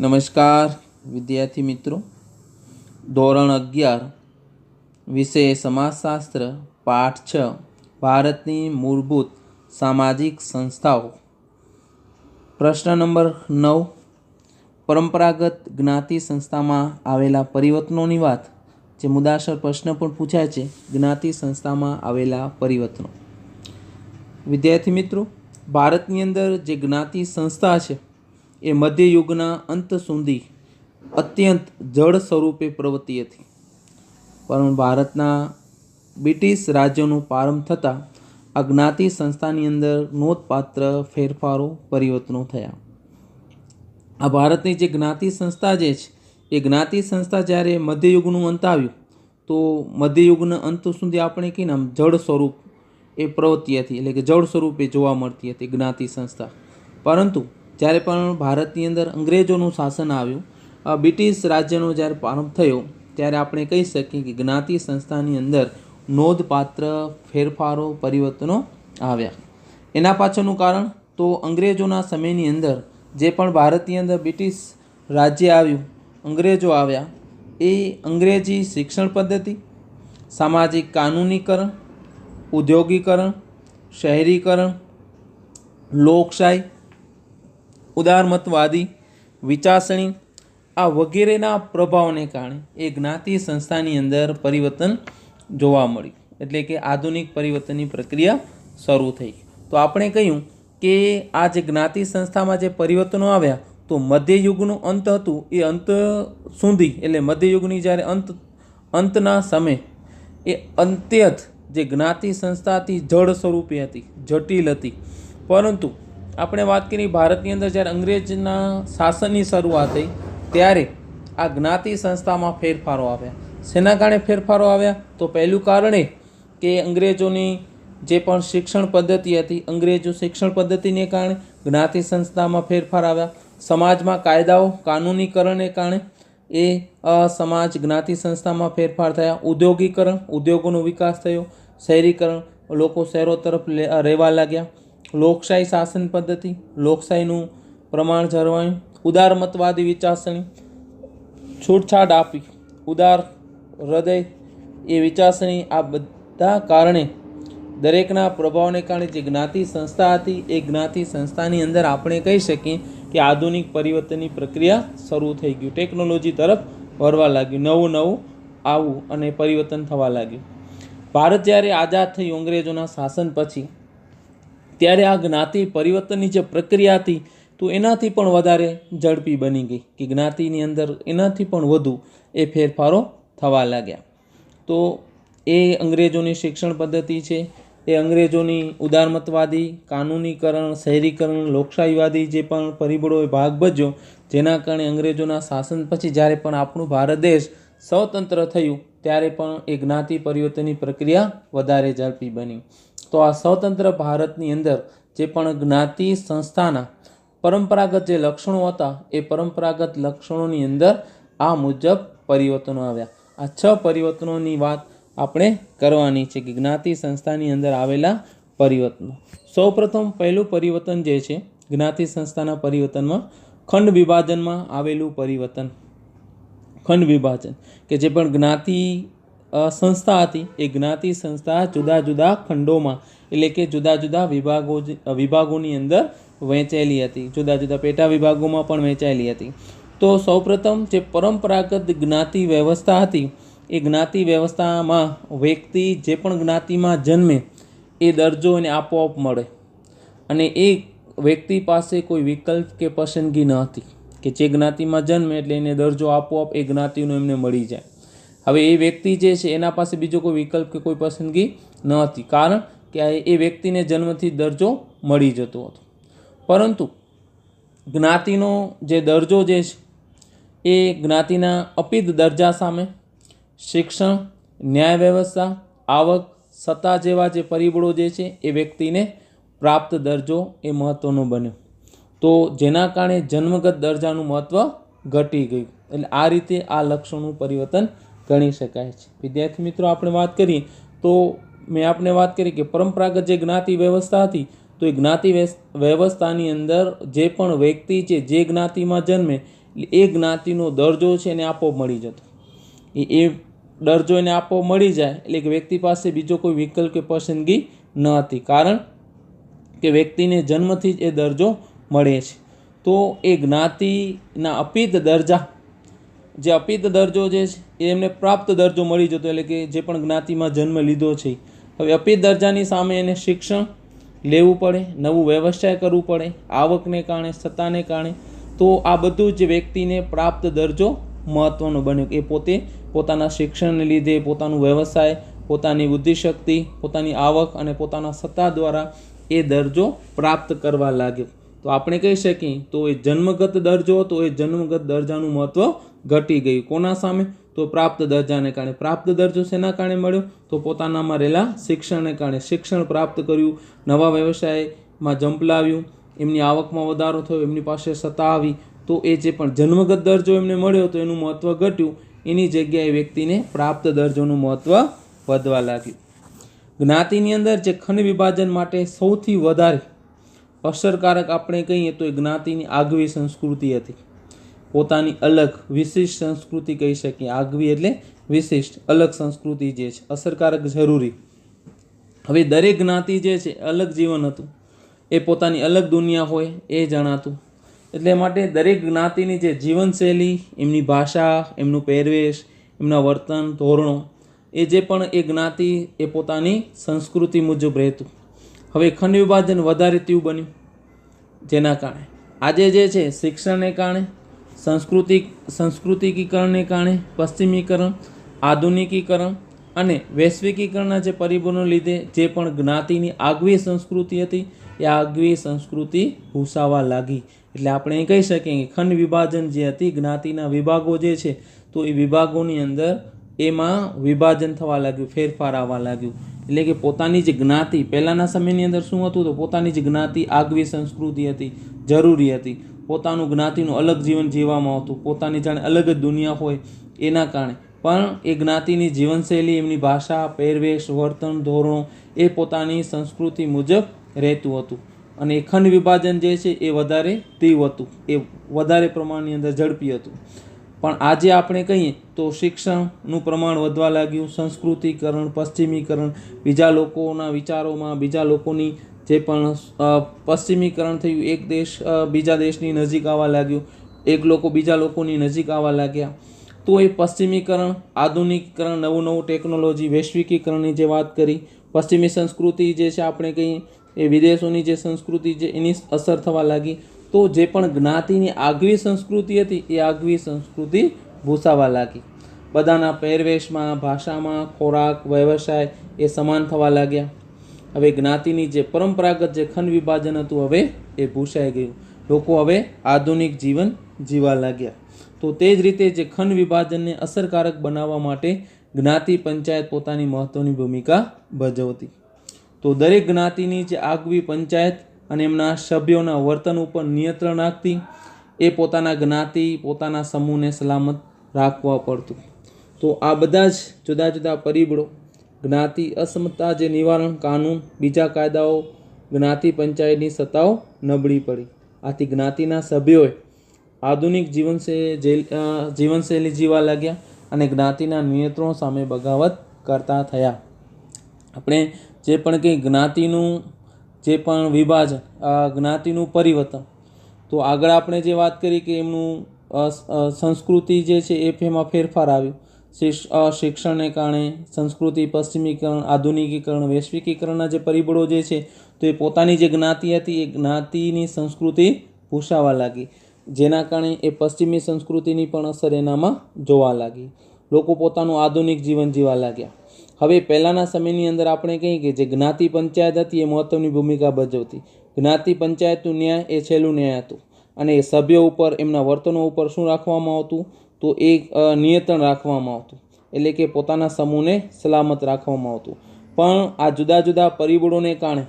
નમસ્કાર, વિદ્યાર્થી મિત્રો. ધોરણ અગિયાર, વિષય સમાજશાસ્ત્ર, પાઠ છ, ભારતની મૂળભૂત સામાજિક સંસ્થાઓ. પ્રશ્ન નંબર નવ, પરંપરાગત જ્ઞાતિ સંસ્થામાં આવેલા પરિવર્તનોની વાત. જે મુદ્દાસર પ્રશ્ન પણ પૂછાય છે, જ્ઞાતિ સંસ્થામાં આવેલા પરિવર્તનો. વિદ્યાર્થી મિત્રો, ભારતની અંદર જે જ્ઞાતિ સંસ્થા છે એ મધ્યયુગના અંત સુધી અત્યંત જળ સ્વરૂપે પ્રવૃત્તિ હતી. પણ ભારતના બ્રિટિશ રાજ્યનો પ્રારંભ થતાં આ જ્ઞાતિ સંસ્થાની અંદર નોંધપાત્ર ફેરફારો પરિવર્તનો થયા. આ ભારતની જે જ્ઞાતિ સંસ્થા જે છે, એ જ્ઞાતિ સંસ્થા જ્યારે મધ્યયુગનું અંત આવ્યું, તો મધ્યયુગના અંત સુધી આપણે કહીને આમ જળ સ્વરૂપ એ પ્રવૃત્તિ હતી, એટલે કે જળ સ્વરૂપે જોવા મળતી હતી જ્ઞાતિ સંસ્થા. પરંતુ જ્યારે પણ ભારતની અંદર અંગ્રેજોનું શાસન આવ્યું. બ્રિટિશ રાજ્યનો જ્યારે પ્રારંભ થયો, ત્યારે આપણે કહી શકીએ કે જ્ઞાતિ સંસ્થાની અંદર નોંધપાત્ર ફેરફારો, પરિવર્તનો આવ્યા. એના પાછળનું કારણ તો અંગ્રેજોના સમયની અંદર જે પણ ભારતની અંદર બ્રિટિશ રાજ્ય આવ્યું, અંગ્રેજો આવ્યા, એ અંગ્રેજી શિક્ષણ પદ્ધતિ, સામાજિક કાનૂનીકરણ, ઉદ્યોગીકરણ, શહેરીકરણ, લોકશાહી ઉદારમતવાદી વિચારસણી આ વગેરેના પ્રભાવને કારણે એ જ્ઞાતિ સંસ્થાની અંદર પરિવર્તન જોવા મળ્યું. એટલે કે આધુનિક પરિવર્તનની પ્રક્રિયા શરૂ થઈ. તો આપણે કહ્યું કે આ જે જ્ઞાતિ સંસ્થામાં જે પરિવર્તનો આવ્યા, તો મધ્યયુગનું અંત હતું. એ અંત સુધી, એટલે મધ્યયુગની જ્યારે અંત, અંતના સમય એ અંત્યત જે જ્ઞાતિ સંસ્થાથી જળ સ્વરૂપે હતી, જટિલ હતી. પરંતુ આપણે વાત કરી ભારતની અંદર જ્યારે અંગ્રેજના શાસનની શરૂઆત થઈ, ત્યારે આ જ્ઞાતિ સંસ્થામાં ફેરફારો આવ્યા. શેના કારણે ફેરફારો આવ્યા? તો પહેલું કારણ કે અંગ્રેજોની જે પણ શિક્ષણ પદ્ધતિ હતી, અંગ્રેજો શિક્ષણ પદ્ધતિને કારણે જ્ઞાતિ સંસ્થામાં ફેરફાર આવ્યા. સમાજમાં કાયદાઓ, કાનૂનીકરણને કારણે એ સમાજ જ્ઞાતિ સંસ્થામાં ફેરફાર થયા. ઉદ્યોગીકરણ, ઉદ્યોગોનો વિકાસ થયો. શહેરીકરણ, લોકો શહેરો તરફ રહેવા લાગ્યા. લોકશાહી શાસન પદ્ધતિ, લોકશાહીનું પ્રમાણ જળવાયું ઉદારમતવાદી વિચારસરણી, છૂટછાટ આપી, ઉદાર હૃદય એ વિચારસરણી, આ બધા કારણે દરેકના પ્રભાવને કારણે જે જ્ઞાતિ સંસ્થા હતી, એ જ્ઞાતિ સંસ્થાની અંદર આપણે કહી શકીએ કે આધુનિક પરિવર્તનની પ્રક્રિયા શરૂ થઈ ગયું. ટેકનોલોજી તરફ વળવા લાગ્યું. નવું નવું આવવું અને પરિવર્તન થવા લાગ્યું. ભારત જ્યારે આઝાદ થયું અંગ્રેજોના શાસન પછી ત્યારે આ જ્ઞાતિ પરિવર્તનની જે પ્રક્રિયા હતી, તો એનાથી પણ વધારે ઝડપી બની ગઈ કે જ્ઞાતિની અંદર એનાથી પણ વધુ એ ફેરફારો થવા લાગ્યા. તો એ અંગ્રેજોની શિક્ષણ પદ્ધતિ છે, એ અંગ્રેજોની ઉદારમતવાદી, કાનૂનીકરણ, શહેરીકરણ, લોકશાહીવાદી જે પણ પરિબળોએ ભાગ ભજ્યો, જેના કારણે અંગ્રેજોના શાસન પછી જ્યારે પણ આપણું ભારત દેશ સ્વતંત્ર થયું, ત્યારે પણ એ જ્ઞાતિ પરિવર્તનની પ્રક્રિયા વધારે ઝડપી બની. તો આ સ્વતંત્ર ભારતની અંદર જે પણ જ્ઞાતિ સંસ્થાના પરંપરાગત જે લક્ષણો હતા, એ પરંપરાગત લક્ષણોની અંદર આ મુજબ પરિવર્તનો આવ્યા. આ છ પરિવર્તનોની વાત આપણે કરવાની છે કે જ્ઞાતિ સંસ્થાની અંદર આવેલા પરિવર્તનો. સૌપ્રથમ પહેલું પરિવર્તન જે છે, જ્ઞાતિ સંસ્થાના પરિવર્તનમાં ખંડ વિભાજનમાં આવેલું પરિવર્તન. ખંડ વિભાજન, કે જે પણ જ્ઞાતિ સંસ્થા હતી. એ જ્ઞાતિ સંસ્થા જુદા જુદા ખંડોમાં, એટલે કે જુદા જુદા વિભાગો વિભાગોની અંદર વહેંચાયેલી હતી. જુદા જુદા પેટા વિભાગોમાં પણ વહેંચાયેલી હતી. તો સૌપ્રથમ જે પરંપરાગત જ્ઞાતિ વ્યવસ્થા હતી, એ જ્ઞાતિ વ્યવસ્થામાં વ્યક્તિ જે પણ જ્ઞાતિમાં જન્મે, એ દરજ્જો એને આપોઆપ મળે. અને એ વ્યક્તિ પાસે કોઈ વિકલ્પ કે પસંદગી ન હતી, કે જે જ્ઞાતિમાં જન્મે એટલે એને દરજ્જો આપોઆપ એ જ્ઞાતિનો એમને મળી જાય. હવે એ વ્યક્તિ જે છે, એના પાસે બીજો કોઈ વિકલ્પ કે કોઈ પસંદગી ન હતી કારણ કે એ વ્યક્તિને જન્મથી દરજ્જો મળી જતો હતો. પરંતુ જ્ઞાતિનો જે દરજ્જો જે છે, એ જ્ઞાતિના અપિત દરજા સામે શિક્ષણ, ન્યાય વ્યવસ્થા, આવક, સત્તા જેવા જે પરિબળો જે છે, એ વ્યક્તિને પ્રાપ્ત દરજ્જો એ મહત્ત્વનો બન્યો. તો જેના કારણે જન્મગત દરજાનું મહત્ત્વ ઘટી ગયું. એટલે આ રીતે આ લક્ષણનું પરિવર્તન ગણી શકાય છે. વિદ્યાર્થી મિત્રો, આપણે વાત કરીએ તો મેં આપને વાત કરી કે પરંપરાગત જે જ્ઞાતિ વ્યવસ્થા હતી, તો એ જ્ઞાતિ વ્યવસ્થાની અંદર જે પણ વ્યક્તિ છે, જે જ્ઞાતિમાં જન્મે, એ જ્ઞાતિનો દરજ્જો છે એને આપો મળી જતો. એ દરજ્જો એને આપો મળી જાય એટલે કે વ્યક્તિ પાસે બીજો કોઈ વિકલ્પ કે પસંદગી ન હતી. કારણ કે વ્યક્તિને જન્મથી જ એ દરજ્જો મળે છે. તો એ જ્ઞાતિના અપિત દરજા જે અપિત દરજ્જો જે છે, એ એમને પ્રાપ્ત દરજ્જો મળી જતો, એટલે કે જે પણ જ્ઞાતિમાં જન્મ લીધો છે. હવે અપિત દરજાની સામે એને શિક્ષણ લેવું પડે, નવું વ્યવસાય કરવું પડે, આવકને કારણે, સત્તાને કારણે, તો આ બધું જ વ્યક્તિને પ્રાપ્ત દરજ્જો મહત્ત્વનો બન્યો. એ પોતે પોતાના શિક્ષણને લીધે, પોતાનું વ્યવસાય, પોતાની બુદ્ધિશક્તિ, પોતાની આવક અને પોતાના સત્તા દ્વારા એ દરજ્જો પ્રાપ્ત કરવા લાગ્યો. તો આપણે કહી શકીએ, તો એ જન્મગત દરજ્જો તો એ જન્મગત દરજાનું મહત્વ ઘટી ગયું. કોના સામે? તો પ્રાપ્ત દરજાને કારણે. પ્રાપ્ત દરજો શેના કારણે મળ્યો? તો પોતાનામાં રહેલા શિક્ષણને કારણે. શિક્ષણ પ્રાપ્ત કર્યું. નવા વ્યવસાયમાં જંપલાવ્યું એમની આવકમાં વધારો થયો. એમની પાસે સત્તા આવી. તો એ જે પણ જન્મગત દરજો એમને મળ્યો, તો એનું મહત્ત્વ ઘટ્યું. એની જગ્યાએ વ્યક્તિને પ્રાપ્ત દરજોનું મહત્ત્વ વધવા લાગ્યું. જ્ઞાતિની અંદર જે ખંડ વિભાજન માટે સૌથી વધારે અસરકારક આપણે કહીએ તો એ જ્ઞાતિની આગવી સંસ્કૃતિ હતી. પોતાની અલગ વિશિષ્ટ સંસ્કૃતિ કહી શકીએ. આગવી એટલે વિશિષ્ટ. અલગ સંસ્કૃતિ જે છે, અસરકારક જરૂરી. હવે દરેક જ્ઞાતિ જે છે અલગ જીવન હતું. એ પોતાની અલગ દુનિયા હોય, એ જણાતું. એટલે માટે દરેક જ્ઞાતિની જે જીવનશૈલી, એમની ભાષા, એમનું પહેરવેશ, એમના વર્તન, ધોરણો, એ જે પણ એ જ્ઞાતિ એ પોતાની સંસ્કૃતિ મુજબ રહેતું. હવે ખંડ વિભાજન વધારે ત્યું બન્યું. જેના કારણે. આજે જે છે, શિક્ષણને કારણે સાંસ્કૃતિક સંસ્કૃતિકીકરણને કારણે પશ્ચિમીકરણ, આધુનિકીકરણ અને વૈશ્વિકીકરણના જે પરિબળોને લીધે જે પણ જ્ઞાતિની આગવી સંસ્કૃતિ હતી, એ આગવી સંસ્કૃતિ ભૂસાવા લાગી. એટલે આપણે એ કહી શકીએ કે ખંડ વિભાજન જે હતી, જ્ઞાતિના વિભાગો જે છે, તો એ વિભાગોની અંદર એમાં વિભાજન થવા લાગ્યું, ફેરફાર આવવા લાગ્યું. એટલે કે પોતાની જે જ્ઞાતિ, પહેલાંના સમયની અંદર શું હતું તો પોતાની જે જ્ઞાતિ આગવી સંસ્કૃતિ હતી, જરૂરી હતી. પોતાનું જ્ઞાતિનું અલગ જીવન જીવવામાં આવતું, પોતાની જાણે અલગ જ દુનિયા હોય એના કારણે. પણ એ જ્ઞાતિની જીવનશૈલી, એમની ભાષા, પહેરવેશ, વર્તન, ધોરણો એ પોતાની સંસ્કૃતિ મુજબ રહેતું હતું. અને એ ખંડ વિભાજન જે છે એ વધારે તીવ્ર હતું. એ વધારે પ્રમાણની અંદર ઝડપી હતું. પણ આજે આપણે કહીએ તો શિક્ષણનું પ્રમાણ વધવા લાગ્યું, સંસ્કૃતિકરણ, પશ્ચિમીકરણ, બીજા લોકોના વિચારોમાં, બીજા લોકોની જે પણ પશ્ચિમીકરણ થયું, એક દેશ બીજા દેશની નજીક આવવા લાગ્યું, એક લોકો બીજા લોકોની નજીક આવવા લાગ્યા. તો એ પશ્ચિમીકરણ, આધુનિકીકરણ, નવું નવું ટેકનોલોજી, વૈશ્વિકીકરણની જે વાત કરી, પશ્ચિમી સંસ્કૃતિ જે છે આપણે કહીએ, એ વિદેશોની જે સંસ્કૃતિ છે એની અસર થવા લાગી. તો જે પણ જ્ઞાતિની આગવી સંસ્કૃતિ હતી, એ આગવી સંસ્કૃતિ ભૂસાવા લાગી. બધાના પહેરવેશમાં, ભાષામાં ખોરાક, વ્યવસાય એ સમાન થવા લાગ્યા. હવે જ્ઞાતિની જે પરંપરાગત જે ખંડ વિભાજન હતું, હવે એ ભૂસાઈ ગયું. લોકો હવે આધુનિક જીવન જીવા લાગ્યા. તો તે જ રીતે જે ખંડ વિભાજનને અસરકારક બનાવવા માટે જ્ઞાતિ પંચાયત પોતાની મહત્ત્વની ભૂમિકા ભજવતી. તો દરેક જ્ઞાતિની જે આગવી પંચાયત અને એમના સભ્યોના વર્તન ઉપર નિયંત્રણ રાખતી, એ પોતાના જ્ઞાતિ, પોતાના સમૂહને સલામત રાખવા પડતું. તો આ બધા જ જુદા જુદા પરિબળો જ્ઞાતિ, અસમતા જે નિવારણ, કાનૂન, બીજા કાયદાઓ જ્ઞાતિ પંચાયતની સત્તાઓ નબળી પડી. આથી જ્ઞાતિના સભ્યોએ આધુનિક જીવનશૈલી જીવનશૈલી જીવા લાગ્યા અને જ્ઞાતિના નિયંત્રણો સામે બગાવત કરતા થયા. આપણે જે પણ કંઈ જ્ઞાતિનું, જે પણ વિભાજન જ્ઞાતિનું પરિવર્તન, તો આગળ આપણે જે વાત કરી કે એમનું સંસ્કૃતિ જે છે એ એમાં ફેરફાર આવ્યો. શિક્ષણને કારણે સંસ્કૃતિ, પશ્ચિમીકરણ, આધુનિકીકરણ, વૈશ્વિકીકરણના જે પરિબળો જે છે, તો એ પોતાની જે જ્ઞાતિ હતી, એ જ્ઞાતિની સંસ્કૃતિ ભૂસાવા લાગી. જેના કારણે એ પશ્ચિમી સંસ્કૃતિની પણ અસર એનામાં જોવા લાગી. લોકો પોતાનું આધુનિક જીવન જીવા લાગ્યા. હવે પહેલાંના સમયની અંદર આપણે કહીએ કે જે જ્ઞાતિ પંચાયત હતી, એ મહત્ત્વની ભૂમિકા ભજવતી. જ્ઞાતિ પંચાયતનું ન્યાય એ છેલ્લું ન્યાય હતું. અને એ સભ્યો ઉપર, એમના વર્તનો ઉપર શું રાખવામાં આવતું? તો એ નિયંત્રણ રાખવામાં આવતું. એટલે કે પોતાના સમૂહને સલામત રાખવામાં આવતું. પણ આ જુદા જુદા પરિબળોને કારણે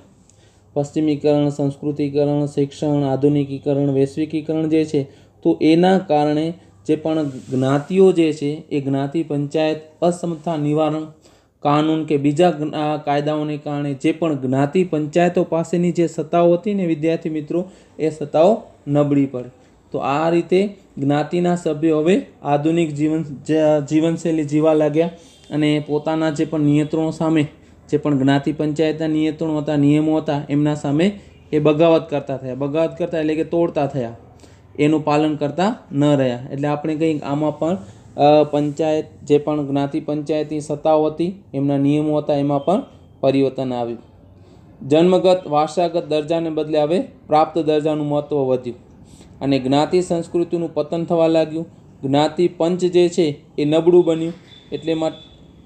પશ્ચિમીકરણ, સંસ્કૃતિકરણ, શિક્ષણ, આધુનિકીકરણ, વૈશ્વિકીકરણ જે છે, તો એના કારણે જે પણ જ્ઞાતિઓ જે છે, એ જ્ઞાતિ પંચાયત અસમતા નિવારણ, કાનૂન કે બીજા કાયદાઓને કારણે જે પણ જ્ઞાતિ પંચાયતો પાસેની જે સત્તાઓ હતી ને વિદ્યાર્થી મિત્રો, એ સત્તાઓ નબળી પડે. તો આ રીતે જ્ઞાતિના સભ્યો હવે આધુનિક જીવન જીવનશૈલી જીવવા લાગ્યા અને પોતાના જે પણ નિયંત્રણો સામે જે પણ જ્ઞાતિ પંચાયતના નિયંત્રણો હતા, નિયમો હતા, એમના સામે એ બગાવત કરતા થયા. બગાવત કરતા એટલે કે તોડતા થયા. એનું પાલન કરતા ન રહ્યા. એટલે આપણે કંઈક આમાં પણ પંચાયત, જે પણ જ્ઞાતિ પંચાયતની સત્તાઓ હતી, એમના નિયમો હતા, એમાં પણ પરિવર્તન આવ્યું. જન્મગત, વારસાગત દરજાને બદલે હવે પ્રાપ્ત દરજાનું મહત્ત્વ વધ્યું. અને જ્ઞાતિ સંસ્કૃતિનું પતન થવા લાગ્યું. જ્ઞાતિ પંચ જે છે એ નબળું બન્યું. એટલે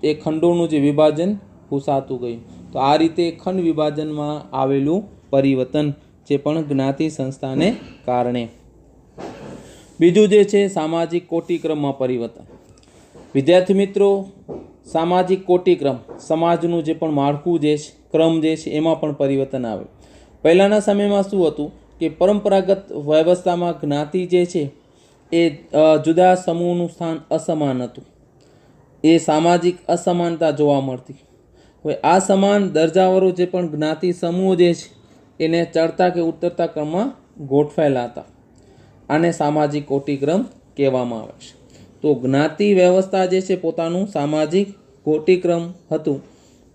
એ ખંડોનું જે વિભાજન ભૂસાતું ગયું. તો આ રીતે ખંડ વિભાજનમાં આવેલું પરિવર્તન જે પણ જ્ઞાતિ સંસ્થાને કારણે. બીજું જે છે સામાજિક કોટિક્રમમાં પરિવર્તન. વિદ્યાર્થી મિત્રો, સામાજિક કોટિક્રમ સમાજનું જે પણ માળખું જે છે, ક્રમ જે છે એમાં પણ પરિવર્તન આવે. પહેલાંના સમયમાં શું હતું? કે પરંપરાગત વ્યવસ્થામાં જ્ઞાતિ જે છે એ જુદા સમૂહનું સ્થાન અસમાન હતું. એ સામાજિક અસમાનતા જોવા મળતી. હવે આ સમાન દરજાવાળો જે પણ જ્ઞાતિ સમૂહ જે છે, એને ચડતા કે ઉતરતા ક્રમમાં ગોઠવાયેલા હતા. આને સામાજિક કોટિક્રમ કહેવામાં આવે છે. તો જ્ઞાતિ વ્યવસ્થા જે છે પોતાનું સામાજિક કોટિક્રમ હતું.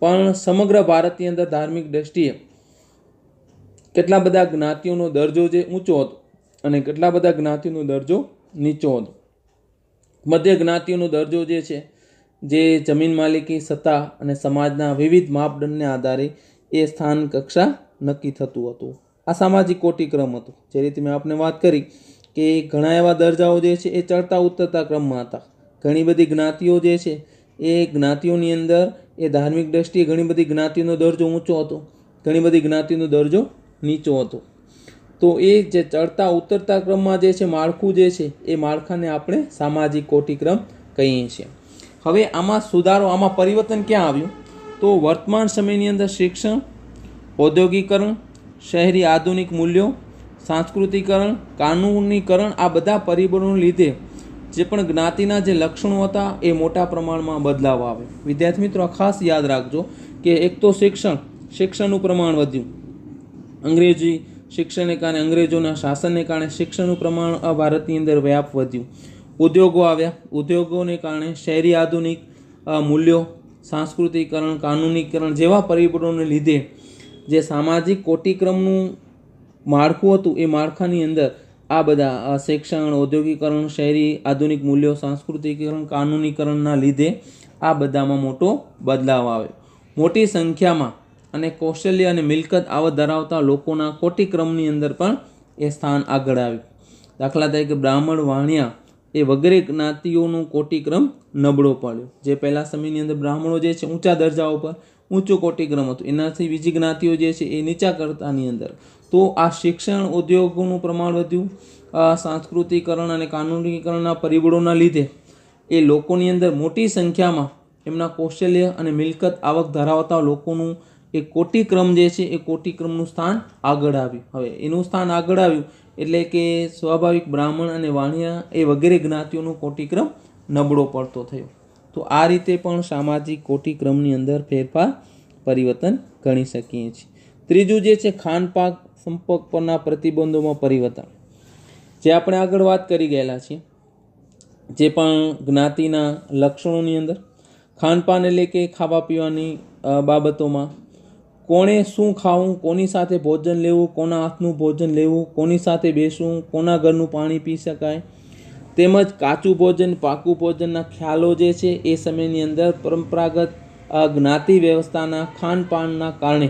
પણ સમગ્ર ભારતની અંદર ધાર્મિક દ્રષ્ટિએ કેટલા બધા જ્ઞાતિઓનો દરજ્જો જે ઊંચો હતો અને કેટલા બધા જ્ઞાતિઓનો દરજ્જો નીચો હતો. મધ્ય જ્ઞાતિઓનો દરજ્જો જે છે, જે જમીન માલિકી, સત્તા અને સમાજના વિવિધ માપદંડને આધારે એ સ્થાન કક્ષા નક્કી થતું હતું. આ સામાજિક કોટિક્રમ હતો, જે રીતે મેં આપને વાત કરી કે ઘણા એવા દરજાઓ જે છે એ ચડતા ઉતરતા ક્રમમાં હતા. ઘણી બધી જ્ઞાતિઓ જે છે એ જ્ઞાતિઓની અંદર એ ધાર્મિક દ્રષ્ટિએ ઘણી બધી જ્ઞાતિનો દરજ્જો ઊંચો હતો. ઘણી બધી જ્ઞાતિનો દરજ્જો નીચો હતો. તો એ જે ચડતા ઉતરતા ક્રમમાં જે છે માળખું જે છે, એ માળખાને આપણે સામાજિક કોટિક્રમ કહીએ છીએ. હવે આમાં સુધારો, આમાં પરિવર્તન ક્યાં આવ્યું? તો વર્તમાન સમયની અંદર શિક્ષણ, ઔદ્યોગિકરણ, શહેરી આધુનિક મૂલ્યો, સાંસ્કૃતિકરણ, કાનૂનીકરણ, આ બધા પરિબળોને લીધે જે પણ જ્ઞાતિના જે લક્ષણો હતા એ મોટા પ્રમાણમાં બદલાવ આવે વિદ્યાર્થી મિત્રો ખાસ યાદ રાખજો કે એક તો શિક્ષણ, શિક્ષણનું પ્રમાણ વધ્યું. અંગ્રેજી શિક્ષણને કારણે, અંગ્રેજોના શાસનને કારણે, શિક્ષણનું પ્રમાણ આ ભારતની અંદર વ્યાપ વધ્યું. ઉદ્યોગો આવ્યા. ઉદ્યોગોને કારણે શહેરી આધુનિક મૂલ્યો, સાંસ્કૃતિકરણ, કાનૂનીકરણ જેવા પરિબળોને લીધે જે સામાજિક કોટિક્રમનું માળખું હતું, એ માળખાની અંદર આ બધા શિક્ષણ, ઔદ્યોગિકરણ, શહેરી આધુનિક મૂલ્યો, સાંસ્કૃતિકરણ, કાનૂનીકરણના લીધે આ બધામાં મોટો બદલાવ આવ્યો. મોટી સંખ્યામાં અને કૌશલ્ય અને મિલકત આવક ધરાવતા લોકોના કોટિક્રમની અંદર પણ એ સ્થાન આગળ આવ્યું. દાખલા તરીકે બ્રાહ્મણ વાણિયા એ વગેરે જ્ઞાતિઓનું કોટિક્રમ નબળો પડ્યો. જે પહેલાં સમયની અંદર બ્રાહ્મણો જે છે ઊંચા દરજાઓ પર ઊંચો કોટિક્રમ હતું. એનાથી બીજી જ્ઞાતિઓ જે છે એ નીચા કરતાની અંદર. તો આ શિક્ષણ ઉદ્યોગોનું પ્રમાણ વધ્યું. સાંસ્કૃતિકરણ અને કાનૂનીકરણના પરિબળોના લીધે એ લોકોની અંદર મોટી સંખ્યામાં એમના કૌશલ્ય અને મિલકત આવક ધરાવતા લોકોનું એ કોટિક્રમ જે છે એ કોટિક્રમનું સ્થાન આગળ આવ્યું. હવે એનું સ્થાન આગળ આવ્યું એટલે કે સ્વાભાવિક બ્રાહ્મણ અને વાણિયા એ વગેરે જ્ઞાતિઓનું કોટિક્રમ નબળો પડતો થયો. તો આ રીતે પણ સામાજિક કોટિક્રમની અંદર ફેરફાર પરિવર્તન ગણી શકીએ છીએ. ત્રીજું જે છે ખાનપાક સંપર્ક પરના પ્રતિબંધોમાં પરિવર્તન. જે આપણે આગળ વાત કરી ગયેલા છીએ, જે પણ જ્ઞાતિના લક્ષણોની અંદર, ખાનપાન એટલે કે ખાવા પીવાની બાબતોમાં કોણે શું ખાવું, કોની સાથે ભોજન લેવું, કોના હાથનું ભોજન લેવું, કોની સાથે બેસવું, કોના ઘરનું પાણી પી શકાય. તેમજ કાચું ભોજન, પાકું ભોજનના ખ્યાલો જે છે એ સમયની અંદર પરંપરાગત જ્ઞાતિ વ્યવસ્થાના, ખાનપાનના કારણે,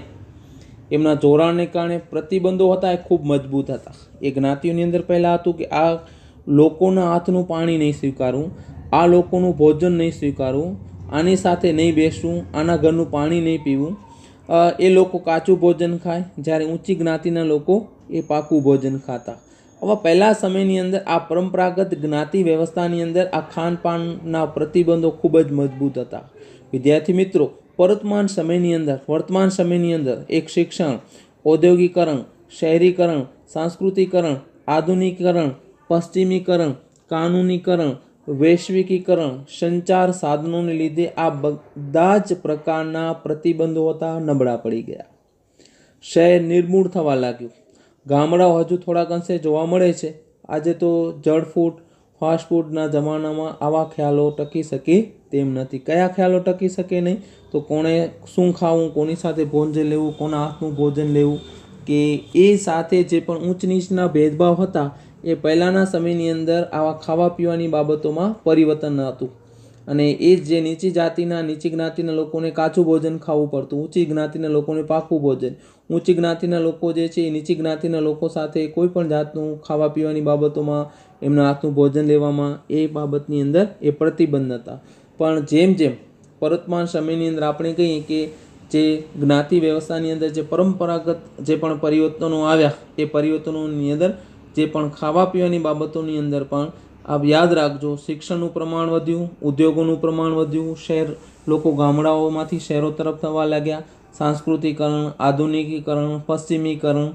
એમના જોડાણને કારણે પ્રતિબંધો હતા એ ખૂબ મજબૂત હતા. એ જ્ઞાતિઓની અંદર પહેલાં હતું કે આ લોકોના હાથનું પાણી નહીં સ્વીકારવું, આ લોકોનું ભોજન નહીં સ્વીકારવું, આની સાથે નહીં બેસવું, આના ઘરનું પાણી નહીં પીવું એ લોકો કાચું ભોજન ખાય, જ્યારે ઊંચી જ્ઞાતિના લોકો એ પાકું ભોજન ખાતા. હવે પહેલાં સમયની અંદર આ પરંપરાગત જ્ઞાતિ વ્યવસ્થાની અંદર આ ખાનપાનના પ્રતિબંધો ખૂબ જ મજબૂત હતા. વિદ્યાર્થી મિત્રો, વર્તમાન સમયની અંદર, વર્તમાન સમયની અંદર એક શિક્ષણ, ઔદ્યોગિકરણ, શહેરીકરણ, સાંસ્કૃતિકરણ, આધુનિકરણ, પશ્ચિમીકરણ, કાનૂનીકરણ વૈશ્વિકીકરણ, સંચાર સાધનોને લીધે આ બધા જ પ્રકારના પ્રતિબંધો હતા, નબળા પડી ગયા. શહેર નિર્મૂળ થવા લાગ્યું. ગામડાઓ હજુ થોડાક અંશે જોવા મળે છે. આજે તો જડ ફૂડ ફાસ્ટ ફૂડના જમાનામાં આવા ખ્યાલો ટકી શકે તેમ નથી. કયા ખ્યાલો ટકી શકે નહીં? તો કોણે શું ખાવું, કોની સાથે ભોજન લેવું, કોના હાથનું ભોજન લેવું, કે એ સાથે જે પણ ઊંચ નીચના ભેદભાવ હતા એ પહેલાંના સમયની અંદર આવા ખાવા પીવાની બાબતોમાં પરિવર્તન હતું. અને એ જ નીચી જાતિના, નીચી જ્ઞાતિના લોકોને કાચું ભોજન ખાવું પડતું, ઊંચી જ્ઞાતિના લોકોને પાકું ભોજન. ઊંચી જ્ઞાતિના લોકો જે છે, એ નીચી જ્ઞાતિના લોકો સાથે કોઈ પણ જાતનું ખાવા પીવાની બાબતોમાં એમના હાથનું ભોજન લેવામાં એ બાબતની અંદર એ પ્રતિબંધ હતા પણ જેમ જેમ વર્તમાન સમયની અંદર આપણે કહીએ કે જે જ્ઞાતિ વ્યવસ્થાની અંદર જે પરંપરાગત જે પણ પરિવર્તનો આવ્યા, એ પરિવર્તનોની અંદર જે પણ ખાવા પીવાની બાબતોની અંદર પણ આપ યાદ રાખજો, શિક્ષણનું પ્રમાણ વધ્યું, ઉદ્યોગોનું પ્રમાણ વધ્યું, શહેર, લોકો ગામડાઓમાંથી શહેરો તરફ થવા લાગ્યા. સાંસ્કૃતિકરણ, આધુનિકીકરણ, પશ્ચિમીકરણ,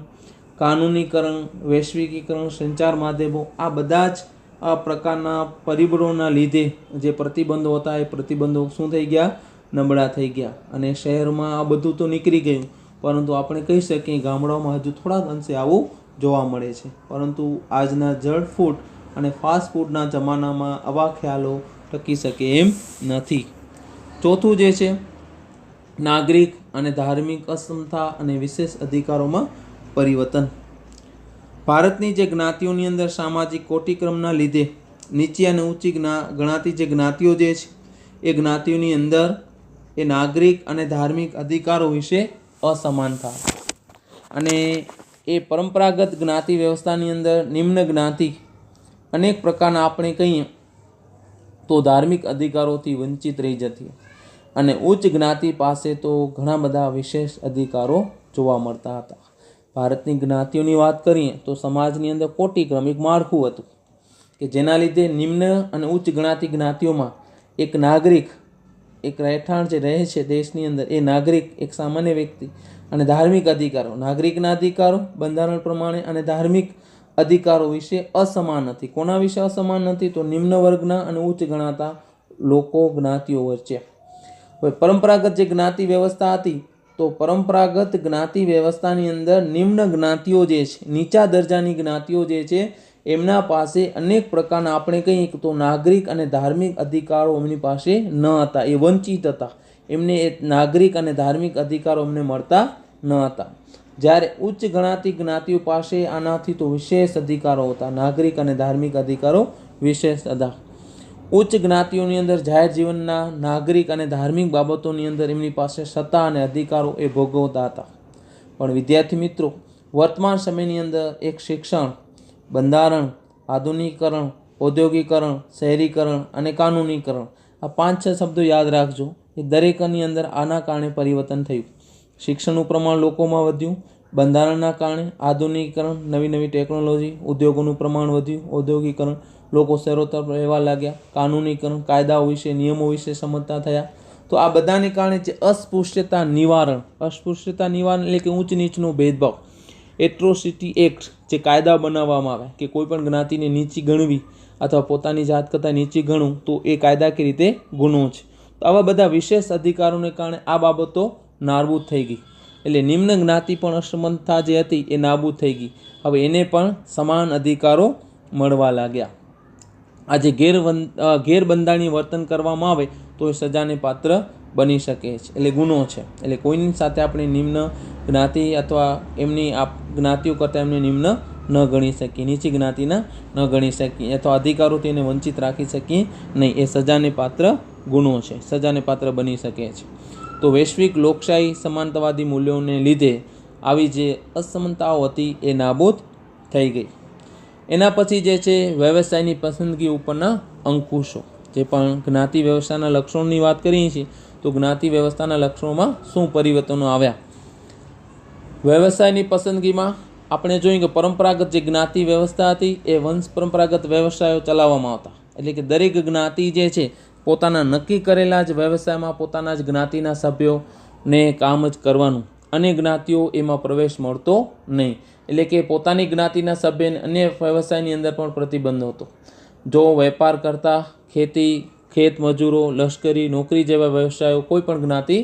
કાનૂનીકરણ, વૈશ્વિકીકરણ, સંચાર માધ્યમો, આ બધા જ આ પ્રકારના પરિબળોના લીધે જે પ્રતિબંધો હતા, એ પ્રતિબંધો શું થઈ ગયા? નબળા થઈ ગયા. અને શહેરમાં આ બધું તો નીકળી ગયું. પરંતુ આપણે કહી શકીએ ગામડાઓમાં હજુ થોડાક અંશે આવું જોવા મળે છે. પરંતુ આજના જડ ફૂડ અને ફાસ્ટ ફૂડના જમાનામાં આવા ખ્યાલો ટકી શકે એમ નથી. ચોથું જે છે, નાગરિક અને ધાર્મિક અસમતા અને વિશેષ અધિકારોમાં પરિવર્તન. ભારતની જે જ્ઞાતિઓની અંદર સામાજિક કોટિક્રમના લીધે નીચી અને ઊંચી ગણાતી જે જ્ઞાતિઓ જે છે, એ જ્ઞાતિઓની અંદર એ નાગરિક અને ધાર્મિક અધિકારો વિશે અસમાનતા. અને એ પરંપરાગત જ્ઞાતિ વ્યવસ્થાની અંદર નિમ્ન જ્ઞાતિ અનેક પ્રકારના આપણે કહીએ તો ધાર્મિક અધિકારોથી વંચિત રહી જતી અને ઉચ્ચ જ્ઞાતિ પાસે તો ઘણા બધા વિશેષ અધિકારો જોવા મળતા હતા. ભારતની જ્ઞાતિઓની વાત કરીએ તો સમાજની અંદર કોટી ક્રમિક માળખું હતું કે જેના લીધે નિમ્ન અને ઉચ્ચ જ્ઞાતિ જ્ઞાતિઓમાં એક નાગરિક, એક રહેઠાણ જે રહે છે દેશની અંદર, એ નાગરિક, એક સામાન્ય વ્યક્તિ અને ધાર્મિક અધિકારો, નાગરિકના અધિકારો બંધારણ પ્રમાણે અને ધાર્મિક અધિકારો વિશે અસમાન નથી. કોના વિશે અસમાન નથી? તો નિમ્ન વર્ગના અને ઉચ્ચ ગણાતા લોકો, જ્ઞાતિઓ વચ્ચે. હવે પરંપરાગત જે જ્ઞાતિ વ્યવસ્થા હતી, તો પરંપરાગત જ્ઞાતિ વ્યવસ્થાની અંદર નિમ્ન જ્ઞાતિઓ જે છે, નીચા દરજાની જ્ઞાતિઓ જે છે, એમના પાસે અનેક પ્રકારના આપણે કહીએ તો નાગરિક અને ધાર્મિક અધિકારો એમની પાસે ન હતા. એ વંચિત હતા. એમને એ નાગરિક અને ધાર્મિક અધિકારો એમને મળતા ન હતા. જ્યારે ઉચ્ચ ગણાતી જ્ઞાતિઓ પાસે આનાથી તો વિશેષ અધિકારો હતા, નાગરિક અને ધાર્મિક અધિકારો વિશેષ હતા. ઉચ્ચ જ્ઞાતિઓની અંદર જાહેર જીવનના નાગરિક અને ધાર્મિક બાબતોની અંદર એમની પાસે સત્તા અને અધિકારો એ ભોગવતા હતા. પણ વિદ્યાર્થી મિત્રો, વર્તમાન સમયની અંદર એક શિક્ષણ, બંધારણ, આધુનિકરણ, ઔદ્યોગિકરણ, શહેરીકરણ અને કાનૂનીકરણ આ પાંચ છ શબ્દો યાદ રાખજો. એ દરેકની અંદર આના કારણે પરિવર્તન થયું. શિક્ષણનું પ્રમાણ લોકોમાં વધ્યું. બંધારણના કારણે આધુનિકીકરણ નવી નવી ટેકનોલોજી, ઉદ્યોગોનું પ્રમાણ વધ્યું. ઔદ્યોગિકરણ, લોકો શહેરો તરફ રહેવા લાગ્યા. કાનૂનીકરણ, કાયદાઓ વિશે, નિયમો વિશે સમજતા થયા. તો આ બધાને કારણે જે અસ્પૃશ્યતા નિવારણ અસ્પૃશ્યતા નિવારણ એટલે કે ઊંચ નીચનો ભેદભાવ. એટ્રોસિટી એક્ટ જે કાયદા બનાવવામાં આવે, કે કોઈપણ જ્ઞાતિને નીચી ગણવી અથવા પોતાની જાત કરતાં નીચી ગણવું, તો એ કાયદાકીય રીતે ગુનો છે. તો આવા બધા વિશેષ અધિકારોને કારણે આ બાબતો નાબૂદ થઈ ગઈ. એટલે નિમ્ન જ્ઞાતિ પણ અસમાનતા જે હતી એ નાબૂદ થઈ ગઈ. હવે એને પણ સમાન અધિકારો મળવા લાગ્યા. આજે ગેરવં ગેરબંધાણી વર્તન કરવામાં આવે તો એ સજાને પાત્ર બની શકે છે. એટલે ગુનો છે. એટલે કોઈની સાથે આપણે નિમ્ન જ્ઞાતિ અથવા એમની આપ, જ્ઞાતિઓ કરતાં એમને નિમ્ન ન ગણી શકીએ, નીચી જ્ઞાતિના ન ગણી શકીએ અથવા અધિકારોથી એને વંચિત રાખી શકીએ નહીં. એ સજાને પાત્ર ગુનો છે. સજાને પાત્ર બની શકે છે. તો વૈશ્વિક લોકશાહી સમાનતાવાદી મૂલ્યોને લીધે આવી જે અસમાનતાઓ હતી એ નાબૂદ થઈ ગઈ. એના પછી જે છે, વ્યવસાયની પસંદગી ઉપરના અંકુશો. જે પણ જ્ઞાતિ વ્યવસ્થાના લક્ષણોની વાત કરીએ છીએ, તો જ્ઞાતિ વ્યવસ્થાના લક્ષણોમાં શું પરિવર્તનો આવ્યા? વ્યવસાયની પસંદગીમાં આપણે જોયું કે પરંપરાગત જે જ્ઞાતિ વ્યવસ્થા હતી, એ વંશ પરંપરાગત વ્યવસાયો ચલાવવામાં આવતા. એટલે કે દરેક જ્ઞાતિ જે છે પોતાના નક્કી કરેલા જ વ્યવસાયમાં પોતાના જ જ્ઞાતિના સભ્યોને કામ જ કરવાનું. અન્ય જ્ઞાતિઓ એમાં પ્રવેશ મળતો નહીં. એટલે કે પોતાની જ્ઞાતિના સભ્યને અન્ય વ્યવસાયની અંદર પણ પ્રતિબંધ હતો જો વેપાર કરતા, ખેતી, ખેત મજૂરો, લશ્કરી, નોકરી જેવા વ્યવસાયો કોઈ પણ જ્ઞાતિ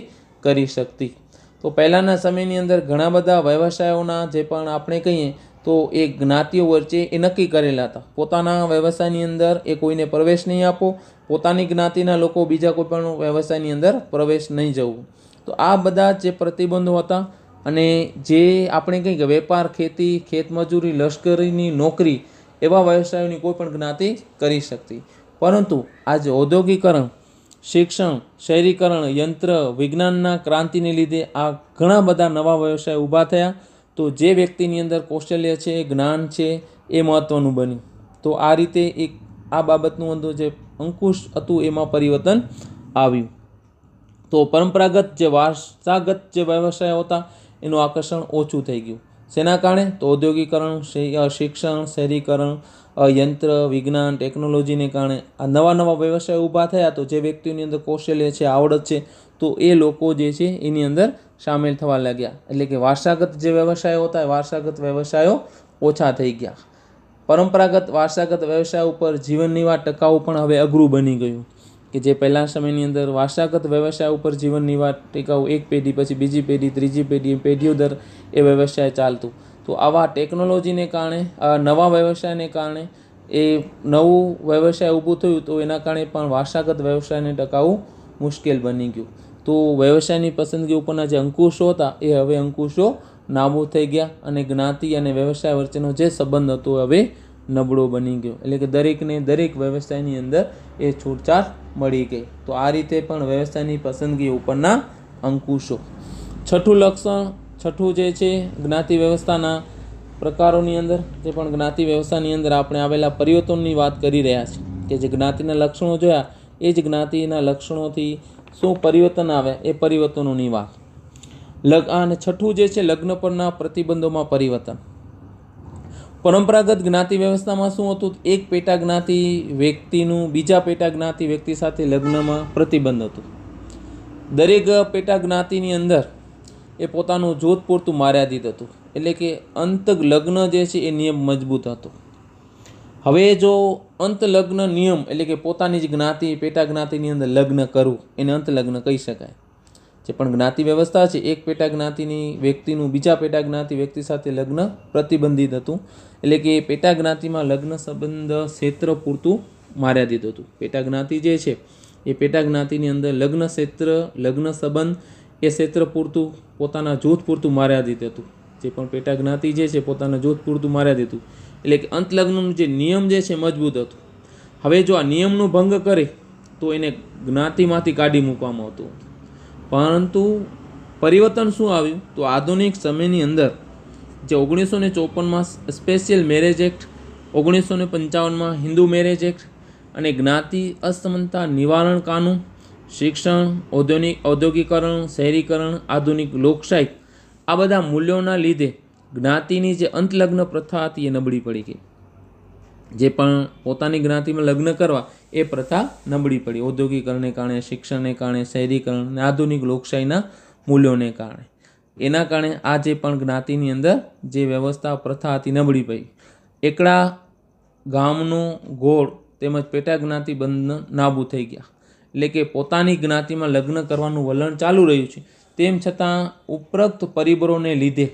કરી શકતી. તો પહેલાંના સમયની અંદર ઘણા બધા વ્યવસાયોના જે પણ આપણે કહીએ તો એ જ્ઞાતિઓ વચ્ચે એ નક્કી કરેલા હતા. પોતાના વ્યવસાયની અંદર એ કોઈને પ્રવેશ નહીં આપો, પોતાની જ્ઞાતિના લોકો બીજા કોઈ પણ વ્યવસાયની અંદર પ્રવેશ નહીં જવું. તો આ બધા જે પ્રતિબંધો હતા અને જે આપણે કંઈક વેપાર, ખેતી, ખેતમજૂરી, લશ્કરીની નોકરી એવા વ્યવસાયોની કોઈ પણ જ્ઞાતિ કરી શકતી. પરંતુ આજે ઔદ્યોગિકરણ, શિક્ષણ, શહેરીકરણ, યંત્ર, વિજ્ઞાનના ક્રાંતિને લીધે આ ઘણા બધા નવા વ્યવસાય ઊભા થયા તો જે વ્યક્તિની અંદર કૌશલ્ય છે, જ્ઞાન છે, એ મહત્ત્વનું બન્યું. તો આ રીતે એક આ બાબતનું અંદર જે અંકુશ હતું, એમાં પરિવર્તન આવ્યું. તો પરંપરાગત જે વારસાગત જે વ્યવસાયો હતા, એનું આકર્ષણ ઓછું થઈ ગયું. શેના કારણે? તો ઔદ્યોગિકરણ શિક્ષણ, શહેરીકરણ યંત્ર વિજ્ઞાન ટેકનોલોજીને કારણે આ નવા નવા વ્યવસાય ઊભા થયા તો જે વ્યક્તિઓની અંદર કૌશલ્ય છે, આવડત છે, તો એ લોકો જે છે એની અંદર સામેલ થવા લાગ્યા. એટલે કે વારસાગત જે વ્યવસાયો હતા એ વારસાગત વ્યવસાયો ઓછા થઈ ગયા. પરંપરાગત વારસાગત વ્યવસાય ઉપર જીવન નિર્વાહ ટકાઉ પણ હવે અઘરું બની ગયું. કે જે પહેલાં સમયની અંદર વારસાગત વ્યવસાય ઉપર જીવન નિર્વાહ ટેકાઉ એક પેઢી પછી બીજી પેઢી, ત્રીજી પેઢી, પેઢીઓ દર એ વ્યવસાય ચાલતું. તો આવા ટેકનોલોજીને કારણે, આ નવા વ્યવસાયને કારણે, એ નવું વ્યવસાય ઊભું થયું તો એના કારણે પણ વારસાગત વ્યવસાયને ટકાવવું મુશ્કેલ બની ગયું. તો વ્યવસાયની પસંદગી ઉપરના જે અંકુશો હતા, એ હવે અંકુશો નાબૂદ થઈ ગયા અને જ્ઞાતિ અને વ્યવસાય વચ્ચેનો જે સંબંધ હતો હવે નબળો બની ગયો. એટલે કે દરેકને દરેક વ્યવસાયની અંદર એ છૂટછાટ મળી ગઈ. તો આ રીતે પણ વ્યવસાયની પસંદગી ઉપરના અંકુશો. છઠ્ઠું લક્ષણ છઠ્ઠું જે છે, જ્ઞાતિ વ્યવસ્થાના પ્રકારોની અંદર, જે પણ જ્ઞાતિ વ્યવસ્થાની અંદર આપણે આવેલા પરિવર્તનની વાત કરી રહ્યા છીએ, કે જે જ્ઞાતિના લક્ષણો જોયા, એ જ જ્ઞાતિના લક્ષણોથી શું પરિવર્તન આવે, એ પરિવર્તનોની વાત. લગ, અને છઠ્ઠું જે છે, લગ્ન પરના પ્રતિબંધોમાં પરિવર્તન. પરંપરાગત જ્ઞાતિ વ્યવસ્થામાં શું હતું? એક પેટા જ્ઞાતિ વ્યક્તિનું બીજા પેટા જ્ઞાતિ વ્યક્તિ સાથે લગ્નમાં પ્રતિબંધ હતું. દરેક પેટા જ્ઞાતિની અંદર એ પોતાનું જોત પૂરતું મર્યાદિત હતું. એટલે કે અંત લગ્ન જે છે એ નિયમ મજબૂત હતો. હવે જો અંત લગ્ન નિયમ એટલે કે પોતાની જ જ્ઞાતિ પેટા જ્ઞાતિની અંદર લગ્ન કરવું, એને અંત લગ્ન કહી શકાય. જે પણ જ્ઞાતિ વ્યવસ્થા છે, એક પેટા જ્ઞાતિની વ્યક્તિનું બીજા પેટા જ્ઞાતિ વ્યક્તિ સાથે લગ્ન પ્રતિબંધિત હતું. એટલે કે પેટા જ્ઞાતિમાં લગ્ન સંબંધ ક્ષેત્ર પૂરતું મર્યાદિત હતું. પેટા જ્ઞાતિ જે છે, એ પેટા જ્ઞાતિની અંદર લગ્ન ક્ષેત્ર, લગ્ન સંબંધ એ ક્ષેત્ર પૂરતું પોતાના જૂથ પૂરતું મર્યાદિત હતું. જે પણ પેટા જ્ઞાતિ જે છે પોતાના જૂથ પૂરતું મર્યાદિત હતું. એટલે કે અંત લગ્નનું જે નિયમ જે છે મજબૂત હતું. હવે જો આ નિયમનું ભંગ કરે તો એને જ્ઞાતિમાંથી કાઢી મૂકવામાં આવતું પરંતુ પરિવર્તન શું આવ્યું? તો આધુનિક સમયની અંદર જે ઓગણીસો ને ચોપનમાં સ્પેશિયલ મેરેજ એક્ટ ઓગણીસો ને પંચાવનમાં હિન્દુ મેરેજ એક્ટ અને જ્ઞાતિ અસમાનતા નિવારણ કાનૂન શિક્ષણ ઔદ્યોગિક ઔદ્યોગિકરણ, શહેરીકરણ, આધુનિક લોકશાહી, આ બધા મૂલ્યોના લીધે જ્ઞાતિની જે અંતલગ્ન પ્રથા હતી એ નબળી પડી ગઈ. જે પણ પોતાની જ્ઞાતિમાં લગ્ન કરવા એ પ્રથા નબળી પડી. ઔદ્યોગિકરણને કારણે, શિક્ષણને કારણે, શહેરીકરણ અને આધુનિક લોકશાહીના મૂલ્યોને કારણે. એના કારણે આ જે પણ જ્ઞાતિની અંદર જે વ્યવસ્થા, પ્રથા હતી નબળી પડી. એકડા ગામનો ગોળ તેમજ પેટા જ્ઞાતિ બંધ નાબૂદ થઈ ગયા. એટલે કે પોતાની જ્ઞાતિમાં લગ્ન કરવાનું વલણ ચાલુ રહ્યું છે. તેમ છતાં ઉપરોક્ત પરિબળોને લીધે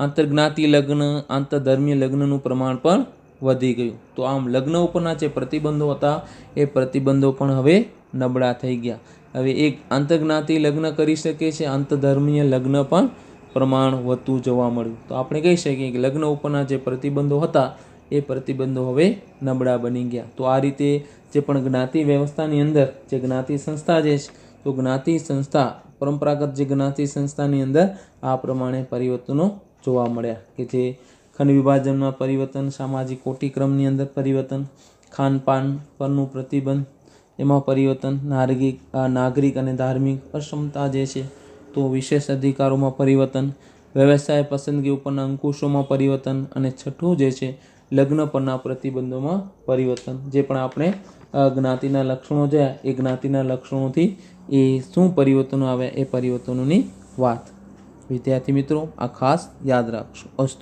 આંતરજ્ઞાતિ લગ્ન આંતરધર્મીય લગ્નનું પ્રમાણ પણ વધી ગયું. તો આમ લગ્ન ઉપરના જે પ્રતિબંધો હતા, એ પ્રતિબંધો પણ હવે નબળા થઈ ગયા. હવે એક આંતરજ્ઞાતિ લગ્ન કરી શકે છે, આંતરધર્મીય લગ્ન પણ પ્રમાણ વધતું જોવા મળ્યું. તો આપણે કહી શકીએ કે લગ્ન ઉપરના જે પ્રતિબંધો હતા એ પ્રતિબંધો હવે નબળા બની ગયા. તો આ રીતે જે પણ જ્ઞાતિ વ્યવસ્થાની અંદર જે જ્ઞાતિ સંસ્થા જે છે, તો જ્ઞાતિ સંસ્થા, પરંપરાગત જે જ્ઞાતિ સંસ્થાની અંદર આ પ્રમાણે પરિવર્તનો જોવા મળ્યા કે જે ખંડ વિભાજનમાં પરિવર્તન, સામાજિક કોટિક્રમની અંદર પરિવર્તન, ખાનપાન પરનું પ્રતિબંધ, એમાં પરિવર્તન, નાગરિક નાગરિક અને ધાર્મિક અક્ષમતા જે છે, તો વિશેષ અધિકારોમાં પરિવર્તન, વ્યવસાય પસંદગી ઉપરના અંકુશોમાં પરિવર્તન અને છઠ્ઠું જે છે લગ્ન પરના પ્રતિબંધોમાં પરિવર્તન. જે પણ આપણે જ્ઞાતિના લક્ષણો જોયા એ જ્ઞાતિના લક્ષણોથી એ શું પરિવર્તનો આવ્યા એ પરિવર્તનોની વાત. વિદ્યાર્થી મિત્રો, આ ખાસ યાદ રાખશો. અસ્તુ.